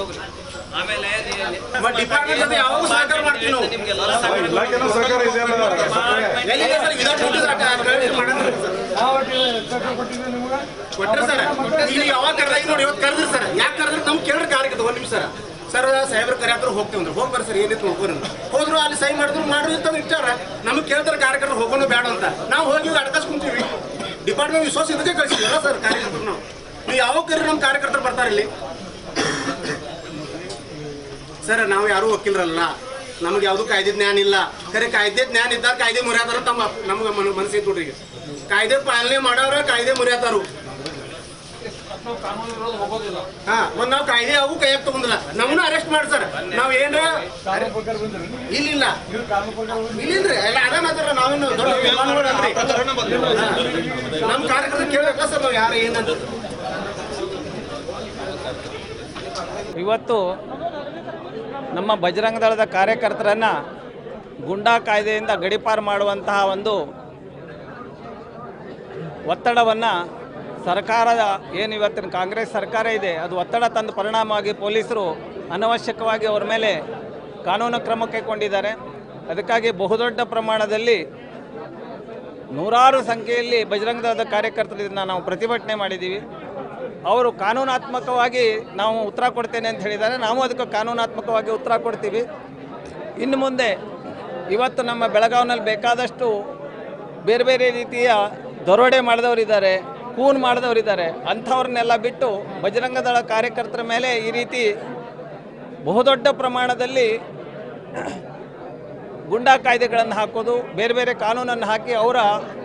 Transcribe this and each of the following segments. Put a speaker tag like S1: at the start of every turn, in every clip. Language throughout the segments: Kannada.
S1: ಹೋಗ್ರಿ. ಆಮೇಲೆ
S2: ಡಿಪಾರ್ಟ್ಮೆಂಟ್ ಜೊತೆ ಯಾವಾಗ ಸಹಕಾರ ಮಾಡ್ತೀವಿ ನಾವು.
S1: ನಿಮ್ಗೆಲ್ಲ
S3: ಸಹಕಾರ ಇದೆಯಲ್ಲ
S2: ಎಲ್ಲಿದೆ ಸರ್. ವಿಧಾನ ಕೊಟ್ಟಿದ್ದು ಸರ್ ಕೇಳಿ ಮಾಡಿದ್ರು ಕೊಟ್ಟರೆ ಸರ್ ಯಾವಾಗ ಕರೆದಾಗ ನೋಡಿ ಇವತ್ತು ಕರೆದ್ರಿ ಸರ್. ಯಾಕೆ ಕರೆದ್ರೆ? ನಮ್ಗೆ ಕೇಳ್ರಿ ಕಾರ್ಯಕ್ಕೆ ಒಂದು ನಿಮಿಷ ಸರ್. ಸರ್ ಸಾಹೇಬ್ರ ಕರೆಯಾದ್ರು ಹೋಗ್ತೀವಿ ಅಂದ್ರೆ. ಹೋಗ್ಬಾರ ಸರ್ ಏನಿತ್ತು ಹೋಗೋರು ಹೋದ್ರು ಅಲ್ಲಿ ಸೈ ಮಾಡಿದ್ರು ಮಾಡ್ರಿ ಅಂತ ವಿಚಾರ. ನಮಗೆ ಕೇಳ್ತಾರೆ ಕಾರ್ಯಕರ್ತರು ಹೋಗೋಣ ಬೇಡ ಅಂತ. ನಾವು ಹೋಗಿ ಅಡ್ಕಸ್ ಕುಂತೀವಿ. ಡಿಪಾರ್ಟ್ಮೆಂಟ್ ವಿಶ್ವಾಸ ಇದಕ್ಕೆ ಕಳಿಸಿದ್ವಲ್ಲ ಸರ್ ಕಾರ್ಯಕರ್ತರು ನಾವು. ನೀವು ಯಾವಾಗ ಕರೆ ನಮ್ಮ ಕಾರ್ಯಕರ್ತರು ಬರ್ತಾರೆ ಇಲ್ಲಿ? ಸರ್ ನಾವು ಯಾರೂ ವಕೀಲರಲ್ಲ ನಮ್ಗೆ ಯಾವುದು ಕಾಯ್ದೆ ಜ್ಞಾನ ಇಲ್ಲ. ಸರಿ ಕಾಯ್ದೆ ಜ್ಞಾನ ಇದ್ದಾಗ ಕಾಯ್ದೆ ಮುರಿಯಾತಾರ ತಮ್ಮ ನಮ್ಗೆ ಮನ ಮನಸ್ಸಿಗೆ ನೋಡ್ರಿ ಈಗ ಕಾಯ್ದೆ ಪಾಲನೆ ಮಾಡೋರ ಕಾಯ್ದೆ ಮುರಿಯಾತಾರು. ಹಾ ಒಂದ್ ನಾವು ಕಾಯ್ದೆ ಅವು ಕೈಯಾಗ ತಗೊಂಡಿಲ್ಲ. ನಮ್ಮನ್ನ ಅರೆಸ್ಟ್ ಮಾಡಿ ಸರ್. ನಾವ್ ಏನ್ರ ಇಲ್ಲ ಇಲ್ಲ ಇಲ್ಲಿಂದ್ರಿ ಎಲ್ಲ ಅದ ಮಾತಾರ ನಾವೇನು ದೊಡ್ಡ. ಹಾ. ನಮ್ಮ ಕಾರ್ಯಕ್ರಮ ಕೇಳಬೇಕ ಸರ್ ನಾವ್ ಯಾರು ಏನಂತ
S4: ಇವತ್ತು ನಮ್ಮ ಬಜರಂಗ ದಳದ ಕಾರ್ಯಕರ್ತರನ್ನು ಗುಂಡಾ ಕಾಯ್ದೆಯಿಂದ ಗಡಿಪಾರು ಮಾಡುವಂತಹ ಒಂದು ಒತ್ತಡವನ್ನು ಸರ್ಕಾರದ ಏನು ಇವತ್ತಿನ ಕಾಂಗ್ರೆಸ್ ಸರ್ಕಾರ ಇದೆ, ಅದು ಒತ್ತಡ ತಂದ ಪರಿಣಾಮವಾಗಿ ಪೊಲೀಸರು ಅನವಶ್ಯಕವಾಗಿ ಅವರ ಮೇಲೆ ಕಾನೂನು ಕ್ರಮ ಕೈಗೊಂಡಿದ್ದಾರೆ. ಅದಕ್ಕಾಗಿ ಬಹುದೊಡ್ಡ ಪ್ರಮಾಣದಲ್ಲಿ ನೂರಾರು ಸಂಖ್ಯೆಯಲ್ಲಿ ಬಜರಂಗದಳದ ದಳದ ಕಾರ್ಯಕರ್ತರು ನಾವು ಪ್ರತಿಭಟನೆ ಮಾಡಿದ್ದೀವಿ. ಅವರು ಕಾನೂನಾತ್ಮಕವಾಗಿ ನಾವು ಉತ್ತರ ಕೊಡ್ತೇನೆ ಅಂತ ಹೇಳಿದ್ದಾರೆ. ನಾವು ಅದಕ್ಕೆ ಕಾನೂನಾತ್ಮಕವಾಗಿ ಉತ್ತರ ಕೊಡ್ತೀವಿ. ಇನ್ನು ಮುಂದೆ ಇವತ್ತು ನಮ್ಮ ಬೆಳಗಾವಿನಲ್ಲಿ ಬೇಕಾದಷ್ಟು ಬೇರೆ ಬೇರೆ ರೀತಿಯ ದರೋಡೆ ಮಾಡಿದವರಿದ್ದಾರೆ ಕೂನ್ ಮಾಡಿದವರಿದ್ದಾರೆ. ಅಂಥವ್ರನ್ನೆಲ್ಲ ಬಿಟ್ಟು ಬಜರಂಗ ದಳ ಕಾರ್ಯಕರ್ತರ ಮೇಲೆ ಈ ರೀತಿ ಬಹುದೊಡ್ಡ ಪ್ರಮಾಣದಲ್ಲಿ ಗುಂಡಾ ಕಾಯ್ದೆಗಳನ್ನು ಹಾಕೋದು, ಬೇರೆ ಬೇರೆ ಕಾನೂನನ್ನು ಹಾಕಿ ಅವರ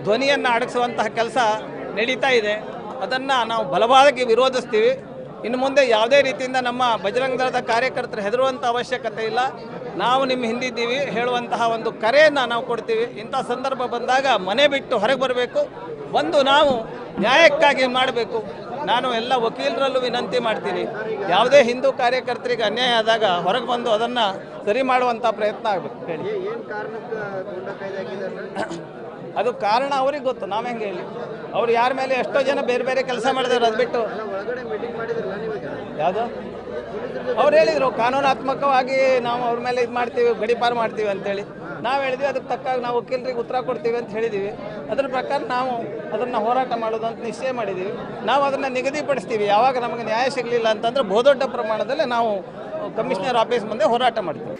S4: ಧ್ವನಿಯನ್ನು ಅಡಗಿಸುವಂತಹ ಕೆಲಸ ನಡೀತಾ ಇದೆ. ಅದನ್ನು ನಾವು ಬಲವಾಗಿ ವಿರೋಧಿಸ್ತೀವಿ. ಇನ್ನು ಮುಂದೆ ಯಾವುದೇ ರೀತಿಯಿಂದ ನಮ್ಮ ಬಜರಂಗ ದಳದ ಕಾರ್ಯಕರ್ತರು ಹೆದರುವಂಥ ಅವಶ್ಯಕತೆ ಇಲ್ಲ. ನಾವು ನಿಮ್ಮ ಹಿಂದಿದ್ದೀವಿ ಹೇಳುವಂತಹ ಒಂದು ಕರೆಯನ್ನು ನಾವು ಕೊಡ್ತೀವಿ. ಇಂಥ ಸಂದರ್ಭ ಬಂದಾಗ ಮನೆ ಬಿಟ್ಟು ಹೊರಗೆ ಬರಬೇಕು. ಒಂದು ನಾವು ನ್ಯಾಯಕ್ಕಾಗಿ ಮಾಡಬೇಕು. ನಾನು ಎಲ್ಲ ವಕೀಲರಲ್ಲೂ ವಿನಂತಿ ಮಾಡ್ತೀನಿ. ಯಾವುದೇ ಹಿಂದೂ ಕಾರ್ಯಕರ್ತರಿಗೆ ಅನ್ಯಾಯ ಆದಾಗ ಹೊರಗೆ ಬಂದು ಅದನ್ನು ಸರಿ ಮಾಡುವಂಥ ಪ್ರಯತ್ನ ಆಗಬೇಕು. ಹೇಳಿ. ಅದು ಕಾರಣ ಅವ್ರಿಗೆ ಗೊತ್ತು, ನಾವು ಹೆಂಗೆ ಹೇಳಿ. ಅವ್ರು ಯಾರ ಮೇಲೆ ಎಷ್ಟೋ ಜನ ಬೇರೆ ಬೇರೆ ಕೆಲಸ ಮಾಡಿದ್ರು ಅದು ಬಿಟ್ಟು. ಯಾವುದು? ಅವ್ರು ಹೇಳಿದರು, ಕಾನೂನಾತ್ಮಕವಾಗಿ ನಾವು ಅವ್ರ ಮೇಲೆ ಇದು ಮಾಡ್ತೀವಿ ಗಡಿಪಾರು ಮಾಡ್ತೀವಿ ಅಂತೇಳಿ. ನಾವು ಹೇಳಿದ್ವಿ ಅದಕ್ಕೆ ತಕ್ಕಾಗ ನಾವು ವಕೀಲರಿಗೆ ಉತ್ತರ ಕೊಡ್ತೀವಿ ಅಂತ ಹೇಳಿದ್ದೀವಿ ಅದ್ರ ಪ್ರಕಾರ ನಾವು ಅದನ್ನು ಹೋರಾಟ ಮಾಡೋದು ಅಂತ ನಿಶ್ಚಯ ಮಾಡಿದ್ದೀವಿ ನಾವು ಅದನ್ನು ನಿಗದಿಪಡಿಸ್ತೀವಿ. ಯಾವಾಗ ನಮಗೆ ನ್ಯಾಯ ಸಿಗಲಿಲ್ಲ ಅಂತಂದ್ರೆ ಬಹುದೊಡ್ಡ ಪ್ರಮಾಣದಲ್ಲಿ ನಾವು ಕಮಿಷನರ್ ಆಫೀಸ್ ಮುಂದೆ ಹೋರಾಟ ಮಾಡ್ತೀವಿ.